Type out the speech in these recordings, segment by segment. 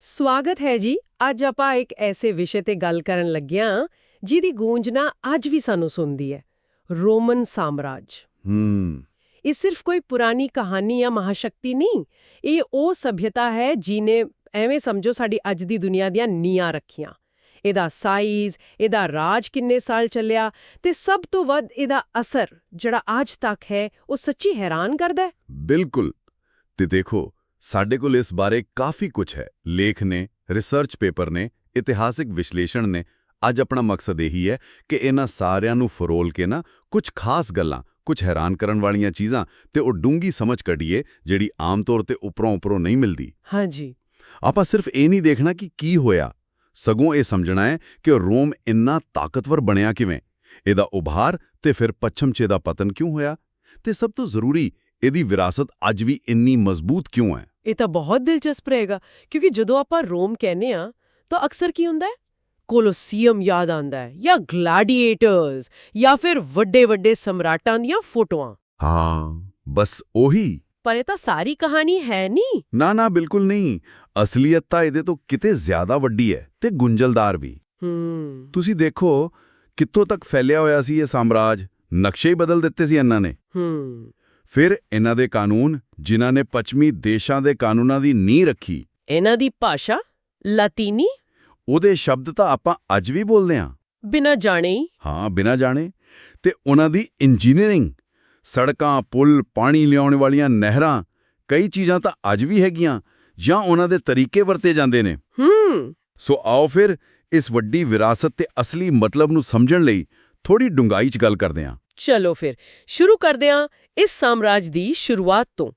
ਸਵਾਗਤ ਹੈ ਜੀ। ਅੱਜ ਆਪਾਂ ਇੱਕ ਐਸੇ ਵਿਸ਼ੇ ਤੇ ਗੱਲ ਕਰਨ ਲੱਗਿਆਂ ਜਿਹਦੀ ਗੂੰਜਣਾ ਅੱਜ ਵੀ ਸਾਨੂੰ ਸੁਣਦੀ ਹੈ। ਰੋਮਨ ਸਾਮਰਾਜ। ਹੂੰ। ਇਹ ਸਿਰਫ ਕੋਈ ਪੁਰਾਣੀ ਕਹਾਣੀ ਜਾਂ ਮਹਾਸ਼ਕਤੀ ਨਹੀਂ ਇਹ ਉਹ ਸਭਿਅਤਾ ਹੈ ਜਿਹਨੇ ਐਵੇਂ ਸਮਝੋ ਸਾਡੀ ਅੱਜ ਦੀ ਦੁਨੀਆ ਦੀਆਂ ਨੀਆਂ ਰੱਖੀਆਂ। ਇਹਦਾ ਸਾਈਜ਼ ਇਹਦਾ ਰਾਜ ਕਿੰਨੇ ਸਾਲ ਚੱਲਿਆ ਤੇ ਸਭ ਤੋਂ ਵੱਧ ਇਹਦਾ ਅਸਰ ਜਿਹੜਾ ਅੱਜ ਤੱਕ ਹੈ ਉਹ ਸੱਚੀ ਹੈਰਾਨ ਕਰਦਾ ਹੈ। ਬਿਲਕੁਲ। ਤੇ ਦੇਖੋ ਸਾਡੇ ਕੋਲ ਇਸ ਬਾਰੇ ਕਾਫੀ ਕੁਝ ਹੈ। ਲੇਖ ਨੇ ਰਿਸਰਚ ਪੇਪਰ ਨੇ ਇਤਿਹਾਸਿਕ ਵਿਸ਼ਲੇਸ਼ਣ ਨੇ। ਅੱਜ ਆਪਣਾ ਮਕਸਦ ਇਹੀ ਹੈ ਕਿ ਇਹਨਾਂ ਸਾਰਿਆਂ ਨੂੰ ਫਰੋਲ ਕੇ ਨਾ ਕੁਝ ਖਾਸ ਗੱਲਾਂ ਕੁਝ ਹੈਰਾਨ ਕਰਨ ਵਾਲੀਆਂ ਚੀਜ਼ਾਂ ਤੇ ਉਹ ਡੂੰਗੀ ਸਮਝ ਕੱਢੀਏ ਜਿਹੜੀ ਆਮ ਤੌਰ ਤੇ ਉੱਪਰੋਂ ਉੱਪਰੋਂ ਨਹੀਂ ਮਿਲਦੀ। ਹਾਂਜੀ। ਆਪਾਂ ਸਿਰਫ ਇਹ ਨਹੀਂ ਦੇਖਣਾ ਕਿ ਕੀ ਹੋਇਆ। ਸਗੋਂ ਇਹ ਸਮਝਣਾ ਹੈ ਕਿ ਰੋਮ ਇੰਨਾ ਤਾਕਤਵਰ ਬਣਿਆ ਕਿਵੇਂ? ਇਹਦਾ ਉਭਾਰ ਤੇ ਫਿਰ ਪੱਛਮ 'ਚ ਇਹਦਾ ਪਤਨ ਕਿਉਂ ਹੋਇਆ? ਤੇ ਸਭ ਤੋਂ ਜ਼ਰੂਰੀ ਇਹਦੀ ਵਿਰਾਸਤ ਅੱਜ ਵੀ ਇੰਨੀ ਮਜ਼ਬੂਤ ਕਿਉਂ ਹੈ? ਇਹ ਤਾਂ ਬਹੁਤ ਦਿਲਚਸਪ ਰਹੇਗਾ ਕਿਉਂਕਿ ਜਦੋਂ ਆਪਾਂ ਰੋਮ ਕਹਿੰਦੇ ਆ ਤਾਂ ਅਕਸਰ ਕੀ ਹੁੰਦਾ ਹੈ? ਕੋਲੋਸੀਅਮ ਯਾਦ ਆਉਂਦਾ ਹੈ ਜਾਂ ਗਲੈਡੀਏਟਰਸ ਜਾਂ ਫਿਰ ਵੱਡੇ ਵੱਡੇ ਸਮਰਾਟਾਂ ਦੀਆਂ ਫੋਟੋਆਂ। ਹਾਂ ਬਸ ਉਹੀ। ਪਰ ਇਹ ਤਾਂ ਸਾਰੀ ਕਹਾਣੀ ਹੈ ਨਹੀਂ। ਨਾ ਨਾ ਬਿਲਕੁਲ ਨਹੀਂ। ਅਸਲੀਅਤ ਤਾਂ ਇਹਦੇ ਤੋਂ ਕਿਤੇ ਜ਼ਿਆਦਾ ਵੱਡੀ ਹੈ ਤੇ ਗੁੰਝਲਦਾਰ ਵੀ। ਹੂੰ। ਤੁਸੀਂ ਦੇਖੋ ਕਿੱਥੋਂ ਤੱਕ ਫੈਲਿਆ ਹੋਇਆ ਸੀ ਇਹ ਸਾਮਰਾਜ? ਨਕਸ਼ੇ ਹੀ ਬਦਲ ਦਿੱਤੇ ਸੀ ਇਹਨਾਂ ਨੇ। ਹੂੰ। ਫਿਰ ਇਹਨਾਂ ਦੇ ਕਾਨੂੰਨ ਜਿਨ੍ਹਾਂ ਨੇ ਪੱਛਮੀ ਦੇਸ਼ਾਂ ਦੇ ਕਾਨੂੰਨਾਂ ਦੀ ਨੀਂਹ ਰੱਖੀ। ਇਹਨਾਂ ਦੀ ਭਾਸ਼ਾ? ਲਾਤੀਨੀ? ਉਹਦੇ ਸ਼ਬਦ ਤਾਂ ਆਪਾਂ ਅੱਜ ਵੀ ਬੋਲਦੇ ਹਾਂ। ਬਿਨਾਂ ਜਾਣੇ ਹੀ। ਹਾਂ ਬਿਨਾਂ ਜਾਣੇ। ਤੇ ਉਹਨਾਂ ਦੀ ਇੰਜੀਨੀਅਰਿੰਗ ਸੜਕਾਂ ਪੁਲ ਪਾਣੀ ਲਿਆਉਣ ਵਾਲੀਆਂ ਨਹਿਰਾਂ ਕਈ ਚੀਜ਼ਾਂ ਤਾਂ ਅੱਜ ਵੀ ਹੈਗੀਆਂ ਜਾਂ ਉਹਨਾਂ ਦੇ ਤਰੀਕੇ ਵਰਤੇ ਜਾਂਦੇ ਨੇ। ਹੂੰ। ਸੋ ਆਓ ਫਿਰ ਇਸ ਵੱਡੀ ਵਿਰਾਸਤ ਤੇ ਅਸਲੀ ਮਤਲਬ ਨੂੰ ਸਮਝਣ ਲਈ ਥੋੜੀ ਡੂੰਘਾਈ 'ਚ ਗੱਲ ਕਰਦੇ ਹਾਂ। ਚਲੋ ਫਿਰ, ਸ਼ੁਰੂ ਕਰਦੇ ਹਾਂ ਇਸ ਸਾਮਰਾਜ ਦੀ ਸ਼ੁਰੂਆਤ ਤੋਂ।